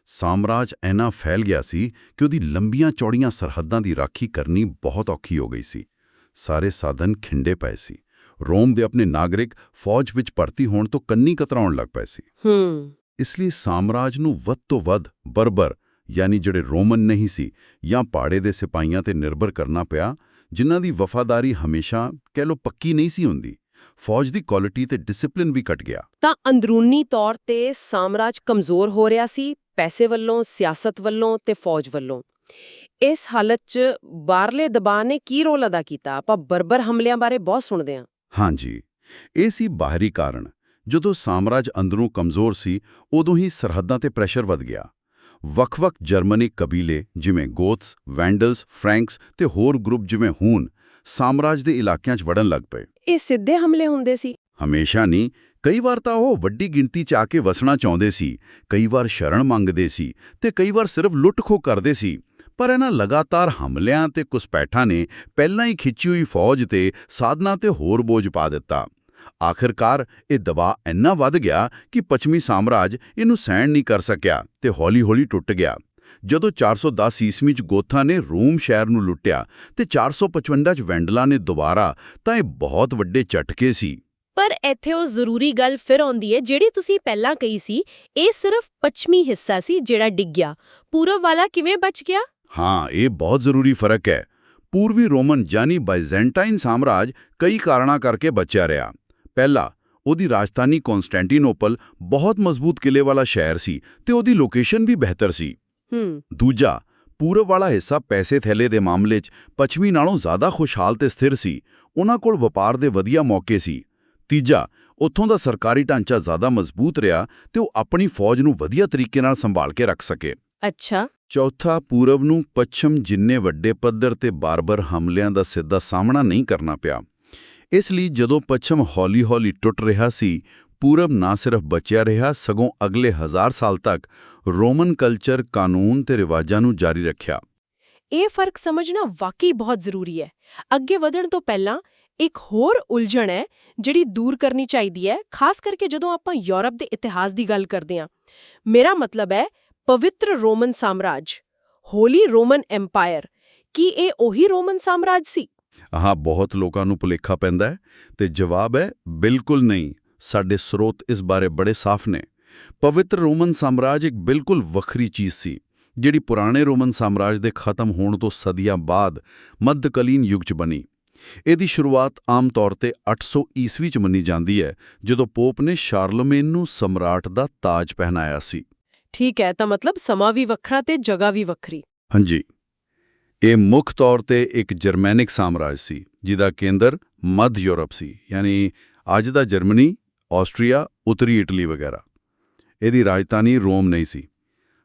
ਸਾਮਰਾਜ ਐਨਾ ਫੈਲ ਗਿਆ ਸੀ ਕਿ ਉਹਦੀ ਲੰਬੀਆਂ ਚੌੜੀਆਂ ਸਰਹੱਦਾਂ ਦੀ ਰਾਖੀ ਕਰਨੀ ਬਹੁਤ ਔਖੀ ਹੋ ਗਈ ਸੀ। ਸਾਰੇ ਸਾਧਨ ਖਿੰਡੇ ਪਏ ਸੀ। ਰੋਮ ਦੇ ਆਪਣੇ ਨਾਗਰਿਕ ਫੌਜ ਵਿੱਚ ਭਰਤੀ ਹੋਣ ਤੋਂ ਕੰਨੀ ਕਤਰਾਉਣ ਲੱਗ ਪਏ ਸੀ। ਹੂੰ। ਇਸ ਲਈ ਸਾਮਰਾਜ ਨੂੰ ਵੱਧ ਤੋਂ ਵੱਧ ਬਰਬਰ ਯਾਨੀ ਜਿਹੜੇ ਰੋਮਨ ਨਹੀਂ ਸੀ ਜਾਂ ਪਾੜੇ ਦੇ ਸਿਪਾਹੀਆਂ ਤੇ ਨਿਰਭਰ ਕਰਨਾ ਪਿਆ ਜਿਨ੍ਹਾਂ ਦੀ ਵਫਾਦਾਰੀ ਹਮੇਸ਼ਾ ਕਹਿ ਲੋ ਪੱਕੀ ਨਹੀਂ ਸੀ ਹੁੰਦੀ ਫੌਜ ਦੀ ਕੁਆਲਿਟੀ ਤੇ ਡਿਸਪਲਿਨ ਵੀ ਘਟ ਗਿਆ। ਤਾਂ ਅੰਦਰੂਨੀ ਤੌਰ ਤੇ ਸਾਮਰਾਜ ਕਮਜ਼ੋਰ ਹੋ ਰਿਹਾ ਸੀ ਪੈਸੇ ਵੱਲੋਂ ਸਿਆਸਤ ਵੱਲੋਂ ਤੇ ਫੌਜ ਵੱਲੋਂ। ਇਸ ਹਾਲਤ 'ਚ ਬਾਹਰਲੇ ਦਬਾਅ ਨੇ ਕੀ ਰੋਲ ਅਦਾ ਕੀਤਾ? ਆਪਾਂ ਬਰਬਰ ਹਮਲਿਆਂ ਬਾਰੇ ਬਹੁਤ ਸੁਣਦੇ ਹਾਂ। ਹਾਂਜੀ। ਇਹ ਸੀ ਬਾਹਰੀ ਕਾਰਨ। ਜਦੋਂ ਸਾਮਰਾਜ ਅੰਦਰੋਂ ਕਮਜ਼ੋਰ ਸੀ ਉਦੋਂ ਹੀ ਸਰਹੱਦਾਂ ਤੇ ਪ੍ਰੈਸ਼ਰ ਵੱਧ ਗਿਆ। ਵੱਖ-ਵੱਖ ਜਰਮਨੀ ਕਬੀਲੇ ਜਿਵੇਂ ਗੋਥਸ ਵੈਂਡਲਸ ਫ੍ਰੈਂਕਸ ਤੇ ਹੋਰ ਗਰੁੱਪ ਜਿਵੇਂ ਹੂਨ ਸਾਮਰਾਜ ਦੇ ਇਲਾਕਿਆਂ 'ਚ ਵੜਨ ਲੱਗ ਪਏ। ਇਹ ਸਿੱਧੇ ਹਮਲੇ ਹੁੰਦੇ ਸੀ। ਹਮੇਸ਼ਾ ਨਹੀਂ ਕਈ ਵਾਰ ਤਾਂ ਉਹ ਵੱਡੀ ਗਿਣਤੀ 'ਚ ਆ ਕੇ ਵਸਣਾ ਚਾਹੁੰਦੇ ਸੀ, ਕਈ ਵਾਰ ਸ਼ਰਣ ਮੰਗਦੇ ਸੀ ਤੇ ਕਈ ਵਾਰ ਸਿਰਫ ਲੁੱਟ-ਖੋ ਕਰਦੇ ਸੀ। ਪਰ ਇਹਨਾਂ ਲਗਾਤਾਰ ਹਮਲਿਆਂ ਤੇ ਘੁਸਪੈਠਾਂ ਨੇ ਪਹਿਲਾਂ ਹੀ ਖਿੱਚੀ ਹੋਈ ਫੌਜ ਤੇ ਸਾਧਨਾਂ ਤੇ ਹੋਰ ਬੋਝ ਪਾ ਦਿੱਤਾ। ਆਖਿਰਕਾਰ ਇਹ ਦਬਾਅ ਇੰਨਾ ਵੱਧ ਗਿਆ ਕਿ ਪੱਛਮੀ ਸਾਮਰਾਜ ਇਹਨੂੰ ਸਹਿਣ ਨਹੀਂ ਕਰ ਸਕਿਆ ਤੇ ਹੌਲੀ-ਹੌਲੀ ਟੁੱਟ ਗਿਆ। ਜਦੋਂ 410 ਈਸਵੀ ਚ ਗੋਥਾ ਨੇ ਰੋਮ ਸ਼ਹਿਰ ਨੂੰ ਲੁੱਟਿਆ ਤੇ 455 ਚ ਵੈਂਡਲਾਂ ਨੇ ਦੁਬਾਰਾ, ਤਾਂ ਇਹ ਬਹੁਤ ਵੱਡੇ ਝਟਕੇ ਸੀ। ਪਰ ਇੱਥੇ ਉਹ ਜ਼ਰੂਰੀ ਗੱਲ ਫਿਰ ਆਉਂਦੀ ਹੈ ਜਿਹੜੀ ਤੁਸੀਂ ਪਹਿਲਾਂ ਕਹੀ ਸੀ ਇਹ ਸਿਰਫ ਪੱਛਮੀ ਹਿੱਸਾ ਸੀ ਜਿਹੜਾ ਡਿੱਗ ਗਿਆ। ਪੂਰਬ ਵਾਲਾ ਕਿਵੇਂ ਬਚ ਗਿਆ? ਹਾਂ ਇਹ ਬਹੁਤ ਜ਼ਰੂਰੀ ਫ਼ਰਕ ਹੈ। ਪੂਰਵੀ ਰੋਮਨ ਜਾਨੀ ਬਾਈਜ਼ੈਂਟਾਈਨ ਸਾਮਰਾਜ ਕਈ ਕਾਰਨਾਂ ਕਰਕੇ ਬਚਿਆ ਰਿਹਾ। ਪਹਿਲਾ ਉਹਦੀ ਰਾਜਧਾਨੀ ਕਨਸਟੈਂਟੀਨੋਪਲ ਬਹੁਤ ਮਜ਼ਬੂਤ ਕਿਲੇ ਵਾਲਾ ਸ਼ਹਿਰ ਸੀ ਤੇ ਉਹਦੀ ਲੋਕੇਸ਼ਨ ਵੀ ਬਿਹਤਰ ਸੀ। ਹੂੰ। ਦੂਜਾ ਪੂਰਬ ਵਾਲਾ ਹਿੱਸਾ ਪੈਸੇ ਥੈਲੇ ਦੇ ਮਾਮਲੇ 'ਚ ਪੱਛਮੀ ਨਾਲੋਂ ਜ਼ਿਆਦਾ ਖੁਸ਼ਹਾਲ ਤੇ ਸਥਿਰ ਸੀ। ਉਹਨਾਂ ਕੋਲ ਵਪਾਰ ਦੇ ਵਧੀਆ ਮੌਕੇ ਸੀ। ਤੀਜਾ ਉੱਥੋਂ ਦਾ ਸਰਕਾਰੀ ਢਾਂਚਾ ਜ਼ਿਆਦਾ ਮਜ਼ਬੂਤ ਰਿਹਾ ਤੇ ਉਹ ਆਪਣੀ ਫੌਜ ਨੂੰ ਵਧੀਆ ਤਰੀਕੇ ਨਾਲ ਸੰਭਾਲ ਕੇ ਰੱਖ ਸਕੇ। ਅੱਛਾ। ਚੌਥਾ ਪੂਰਬ ਨੂੰ ਪੱਛਮ ਜਿੰਨੇ ਵੱਡੇ ਪੱਧਰ ਤੇ ਬਾਰਬਰ ਹਮਲਿਆਂ ਦਾ ਸਿੱਧਾ ਸਾਹਮਣਾ ਨਹੀਂ ਕਰਨਾ ਪਿਆ। ਇਸ ਲਈ ਜਦੋਂ ਪੱਛਮ ਹੌਲੀ-ਹੌਲੀ ਟੁੱਟ ਰਿਹਾ ਸੀ ਪੂਰਬ ਨਾ ਸਿਰਫ ਬਚਿਆ ਰਿਹਾ ਸਗੋਂ ਅਗਲੇ ਹਜ਼ਾਰ ਸਾਲ ਤੱਕ ਰੋਮਨ ਕਲਚਰ ਕਾਨੂੰਨ ਤੇ ਰਿਵਾਜਾਂ ਨੂੰ ਜਾਰੀ ਰੱਖਿਆ। ਇਹ ਫ਼ਰਕ ਸਮਝਣਾ ਵਾਕਈ ਬਹੁਤ ਜ਼ਰੂਰੀ ਹੈ। ਅੱਗੇ ਵਧਣ ਤੋਂ ਪਹਿਲਾਂ ਇੱਕ ਹੋਰ ਉਲਝਣ ਹੈ ਜਿਹੜੀ ਦੂਰ ਕਰਨੀ ਚਾਹੀਦੀ ਹੈ, ਖਾਸ ਕਰਕੇ ਜਦੋਂ ਆਪਾਂ ਯੂਰਪ ਦੇ ਇਤਿਹਾਸ ਦੀ ਗੱਲ ਕਰਦੇ ਹਾਂ। ਮੇਰਾ ਮਤਲਬ ਹੈ ਪਵਿੱਤਰ ਰੋਮਨ ਸਾਮਰਾਜ, ਹੋਲੀ ਰੋਮਨ ਐਮਪਾਇਰ। ਕੀ ਇਹ ਉਹੀ ਰੋਮਨ ਸਾਮਰਾਜ ਸੀ? ਹਾਂ, ਬਹੁਤ ਲੋਕਾਂ ਨੂੰ ਭੁਲੇਖਾ ਪੈਂਦਾ ਹੈ ਤੇ ਜਵਾਬ ਹੈ ਬਿਲਕੁਲ ਨਹੀਂ। ਸਾਡੇ ਸਰੋਤ ਇਸ ਬਾਰੇ ਬੜੇ ਸਾਫ਼ ਨੇ। ਪਵਿੱਤਰ ਰੋਮਨ ਸਾਮਰਾਜ ਇੱਕ ਬਿਲਕੁਲ ਵੱਖਰੀ ਚੀਜ਼ ਸੀ, ਜਿਹੜੀ ਪੁਰਾਣੇ ਰੋਮਨ ਸਾਮਰਾਜ ਦੇ ਖਤਮ ਹੋਣ ਤੋਂ ਸਦੀਆਂ ਬਾਅਦ ਮੱਧਕਾਲੀਨ ਯੁੱਗ 'ਚ ਬਣੀ। ਇਹਦੀ ਸ਼ੁਰੂਆਤ ਆਮ ਤੌਰ ਤੇ 800 ਈਸਵੀ 'ਚ ਮੰਨੀ ਜਾਂਦੀ ਹੈ ਜਦੋਂ ਪੋਪ ਨੇ ਸ਼ਾਰਲਮੇਨ ਨੂੰ ਸਮਰਾਟ ਦਾ ਤਾਜ ਪਹਿਨਾਇਆ ਸੀ। ਠੀਕ ਹੈ ਤਾਂ ਮਤਲਬ ਸਮਾਂ ਵੀ ਵੱਖਰਾ ਤੇ ਜਗ੍ਹਾ ਵੀ ਵੱਖਰੀ। ਹਾਂਜੀ। ਇਹ ਮੁੱਖ ਤੌਰ ਤੇ ਇੱਕ ਜਰਮੈਨਿਕ ਸਾਮਰਾਜ ਸੀ ਜਿਹਦਾ ਕੇਂਦਰ ਮੱਧ ਯੂਰਪ ਸੀ ਯਾਨੀ ਅੱਜ ਦਾ ਜਰਮਨੀ ਆਸਟਰੀਆ ਉੱਤਰੀ ਇਟਲੀ ਵਗੈਰਾ। ਇਹਦੀ ਰਾਜਧਾਨੀ ਰੋਮ ਨਹੀਂ ਸੀ।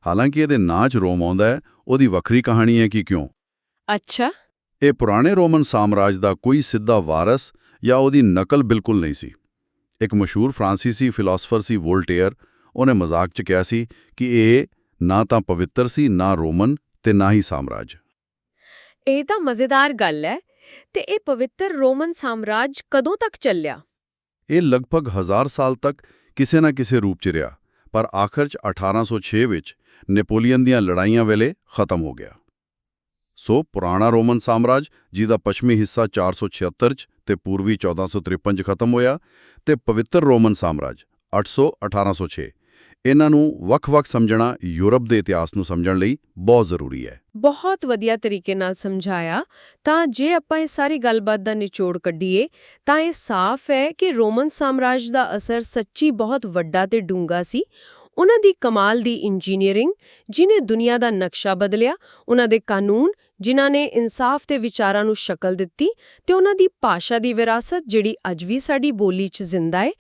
ਹਾਲਾਂਕਿ ਇਹਦੇ ਨਾਂ 'ਚ ਰੋਮ ਆਉਂਦਾ ਹੈ ਉਹਦੀ ਵੱਖਰੀ ਕਹਾਣੀ ਹੈ ਕਿ ਕਿਉਂ? ਅੱਛਾ। ਇਹ ਪੁਰਾਣੇ ਰੋਮਨ ਸਾਮਰਾਜ ਦਾ ਕੋਈ ਸਿੱਧਾ ਵਾਰਸ ਜਾਂ ਉਹਦੀ ਨਕਲ ਬਿਲਕੁਲ ਨਹੀਂ ਸੀ। ਇੱਕ ਮਸ਼ਹੂਰ ਫ੍ਰਾਂਸੀਸੀ ਫਿਲਾਸਫਰ ਸੀ ਵੋਲਟੇਅਰ ਉਹਨੇ ਮਜ਼ਾਕ 'ਚ ਕਿਹਾ ਸੀ ਕਿ ਇਹ ਨਾ ਤਾਂ ਪਵਿੱਤਰ ਸੀ ਨਾ ਰੋਮਨ ਤੇ ਨਾ ਹੀ ਸਾਮਰਾਜ। ਇਹ ਤਾਂ ਮਜ਼ੇਦਾਰ ਗੱਲ ਹੈ ਤੇ ਇਹ ਪਵਿੱਤਰ ਰੋਮਨ ਸਾਮਰਾਜ ਕਦੋਂ ਤੱਕ ਚੱਲਿਆ? ਇਹ ਲਗਭਗ ਹਜ਼ਾਰ ਸਾਲ ਤੱਕ ਕਿਸੇ ਨਾ ਕਿਸੇ ਰੂਪ 'ਚ ਰਿਹਾ ਪਰ ਆਖਰ 'ਚ 1806 ਵਿੱਚ ਨੈਪੋਲੀਅਨ ਦੀਆਂ ਲੜਾਈਆਂ ਵੇਲੇ ਖਤਮ ਹੋ ਗਿਆ। ਸੋ ਪੁਰਾਣਾ ਰੋਮਨ ਸਾਮਰਾਜ, ਜਿਹਦਾ ਪੱਛਮੀ ਹਿੱਸਾ 476 'ਚ ਤੇ ਪੂਰਬੀ 1453 'ਚ ਖਤਮ ਹੋਇਆ ਤੇ ਪਵਿੱਤਰ ਰੋਮਨ ਸਾਮਰਾਜ 800 1806 ਇਹਨਾਂ ਨੂੰ ਵੱਖ-ਵੱਖ ਸਮਝਣਾ ਯੂਰਪ ਦੇ ਇਤਿਹਾਸ ਨੂੰ ਸਮਝਣ ਲਈ ਬਹੁਤ ਜ਼ਰੂਰੀ ਹੈ। ਬਹੁਤ ਵਧੀਆ ਤਰੀਕੇ ਨਾਲ ਸਮਝਾਇਆ, ਤਾਂ ਜੇ ਆਪਾਂ ਇਹ ਸਾਰੀ ਗੱਲਬਾਤ ਦਾ ਨਿਚੋੜ ਕੱਢੀਏ, ਤਾਂ ਇਹ ਸਾਫ਼ ਹੈ ਕਿ ਰੋਮਨ ਸਾਮਰਾਜ ਦਾ ਅਸਰ ਸੱਚੀ ਬਹੁਤ ਵੱਡਾ ਤੇ ਡੂੰਘਾ ਸੀ। ਉਹਨਾਂ ਦੀ ਕਮਾਲ ਦੀ ਇੰਜੀਨੀਅਰਿੰਗ ਜਿਨੇ ਦੁਨੀਆ ਦਾ ਨਕਸ਼ਾ ਬਦਲਿਆ, ਉਹਨਾਂ ਦੇ ਕਾਨੂੰਨ ਜਿਨ੍ਹਾਂ ਨੇ ਇਨਸਾਫ ਦੇ ਵਿਚਾਰਾਂ ਨੂੰ ਸ਼ਕਲ ਦਿੱਤੀ ਤੇ ਉਹਨਾਂ ਦੀ ਭਾਸ਼ਾ ਦੀ ਵਿਰਾਸਤ, ਜਿਹੜੀ ਅੱਜ ਵੀ ਸਾਡੀ ਬੋਲੀ 'ਚ ਜ਼ਿੰਦਾ ਹੈ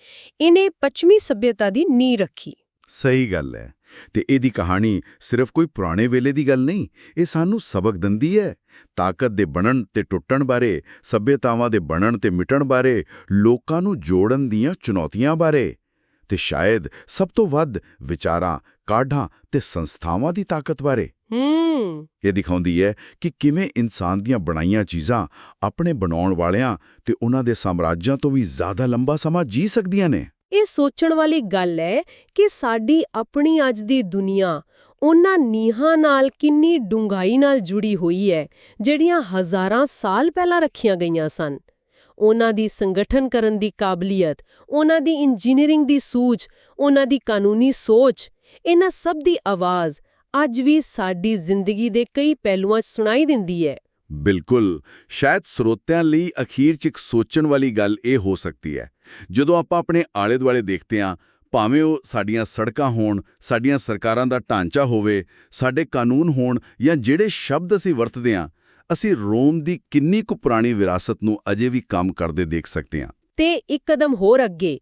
ਇਹਨੇ ਪੱਛਮੀ ਸਭਿਅਤਾ ਦੀ ਨੀਂਹ ਰੱਖੀ। ਸਹੀ ਗੱਲ ਹੈ। ਤੇ ਇਹਦੀ ਕਹਾਣੀ ਸਿਰਫ ਕੋਈ ਪੁਰਾਣੇ ਵੇਲੇ ਦੀ ਗੱਲ ਨਹੀਂ, ਇਹ ਸਾਨੂੰ ਸਬਕ ਦਿੰਦੀ ਹੈ। ਤਾਕਤ ਦੇ ਬਣਨ ਤੇ ਟੁੱਟਣ ਬਾਰੇ, ਸੱਭਿਅਤਾਵਾਂ ਦੇ ਬਣਨ ਤੇ ਮਿਟਣ ਬਾਰੇ, ਲੋਕਾਂ ਨੂੰ ਜੋੜਨ ਦੀਆਂ ਚੁਣੌਤੀਆਂ ਬਾਰੇ। ਤੇ ਸ਼ਾਇਦ ਸਭ ਤੋਂ ਵੱਧ ਵਿਚਾਰਾਂ, ਕਾਢਾਂ ਤੇ ਸੰਸਥਾਵਾਂ ਦੀ ਤਾਕਤ ਬਾਰੇ। ਹੂੰ। ਇਹ ਦਿਖਾਉਂਦੀ ਹੈ ਕਿ ਕਿਵੇਂ ਇਨਸਾਨ ਦੀਆਂ ਬਣਾਈਆਂ ਚੀਜ਼ਾਂ ਆਪਣੇ ਬਣਾਉਣ ਵਾਲਿਆਂ ਤੇ ਉਹਨਾਂ ਦੇ ਸਾਮਰਾਜਾਂ ਤੋਂ ਵੀ ਜ਼ਿਆਦਾ ਲੰਬਾ ਸਮਾਂ ਜੀ ਸਕਦੀਆਂ ਨੇ। ਇਹ ਸੋਚਣ ਵਾਲੀ ਗੱਲ ਹੈ ਕਿ ਸਾਡੀ ਆਪਣੀ ਅੱਜ ਦੀ ਦੁਨੀਆ ਉਹਨਾਂ ਨੀਹਾਂ ਨਾਲ ਕਿੰਨੀ ਡੂੰਘਾਈ ਨਾਲ ਜੁੜੀ ਹੋਈ ਹੈ ਜਿਹੜੀਆਂ ਹਜ਼ਾਰਾਂ ਸਾਲ ਪਹਿਲਾਂ ਰੱਖੀਆਂ ਗਈਆਂ ਸਨ। ਉਹਨਾਂ ਦੀ ਸੰਗਠਨ ਕਰਨ ਦੀ ਕਾਬਲੀਅਤ ਉਹਨਾਂ ਦੀ ਇੰਜੀਨੀਅਰਿੰਗ ਦੀ ਸੂਝ ਉਹਨਾਂ ਦੀ ਕਾਨੂੰਨੀ ਸੋਚ ਇਹਨਾਂ ਸਭ ਦੀ ਆਵਾਜ਼ ਅੱਜ ਵੀ ਸਾਡੀ ਜ਼ਿੰਦਗੀ ਦੇ ਕਈ ਪਹਿਲੂਆਂ 'ਚ ਸੁਣਾਈ ਦਿੰਦੀ ਹੈ। ਬਿਲਕੁਲ। ਸ਼ਾਇਦ ਸਰੋਤਿਆਂ ਲਈ ਅਖੀਰ 'ਚ ਇੱਕ ਸੋਚਣ ਵਾਲੀ ਗੱਲ ਇਹ ਹੋ ਸਕਦੀ ਹੈ। ਜਦੋਂ ਆਪਾਂ ਆਪਣੇ ਆਲੇ-ਦੁਆਲੇ ਦੇਖਦੇ ਹਾਂ ਭਾਵੇਂ ਉਹ ਸਾਡੀਆਂ ਸੜਕਾਂ ਹੋਣ ਸਾਡੀਆਂ ਸਰਕਾਰਾਂ ਦਾ ਢਾਂਚਾ ਹੋਵੇ ਸਾਡੇ ਕਾਨੂੰਨ ਹੋਣ ਜਾਂ ਜਿਹੜੇ ਸ਼ਬਦ ਅਸੀਂ ਵਰਤਦੇ ਹਾਂ ਅਸੀਂ ਰੋਮ ਦੀ ਕਿੰਨੀ ਕੁ ਪੁਰਾਣੀ ਵਿਰਾਸਤ ਨੂੰ ਅਜੇ ਵੀ ਕੰਮ ਕਰਦੇ ਦੇਖ ਸਕਦੇ ਹਾਂ। ਤੇ ਇੱਕ ਕਦਮ ਹੋਰ ਅੱਗੇ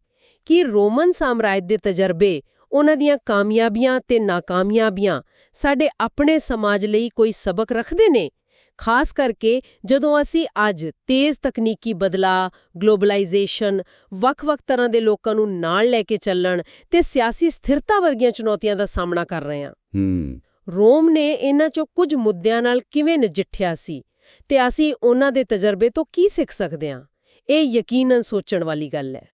ਕਿ ਰੋਮਨ ਸਾਮਰਾਜ ਦੇ ਤਜਰਬੇ ਉਹਨਾਂ ਦੀਆਂ ਕਾਮਯਾਬੀਆਂ ਤੇ ਨਾਕਾਮਯਾਬੀਆਂ ਸਾਡੇ ਆਪਣੇ ਸਮਾਜ ਲਈ ਕੋਈ ਸਬਕ ਰੱਖਦੇ ਨੇ? ਖਾਸ ਕਰਕੇ ਜਦੋਂ ਅਸੀਂ ਅੱਜ ਤੇਜ਼ ਤਕਨੀਕੀ ਬਦਲਾਅ ਗਲੋਬਲਾਈਜੇਸ਼ਨ ਵੱਖ-ਵੱਖ ਤਰ੍ਹਾਂ ਦੇ ਲੋਕਾਂ ਨੂੰ ਨਾਲ ਲੈ ਕੇ ਚੱਲਣ ਤੇ ਸਿਆਸੀ ਸਥਿਰਤਾ ਵਰਗੀਆਂ ਚੁਣੌਤੀਆਂ ਦਾ ਸਾਹਮਣਾ ਕਰ ਰਹੇ ਹਾਂ। ਹੂੰ। ਰੋਮ ਨੇ ਇਹਨਾਂ ਚੋਂ ਕੁਝ ਮੁੱਦਿਆਂ ਨਾਲ ਕਿਵੇਂ ਨਜਿੱਠਿਆ ਸੀ ਤੇ ਅਸੀਂ ਉਹਨਾਂ ਦੇ ਤਜਰਬੇ ਤੋਂ ਕੀ ਸਿੱਖ ਸਕਦੇ ਹਾਂ? ਇਹ ਯਕੀਨਨ ਸੋਚਣ ਵਾਲੀ ਗੱਲ ਹੈ।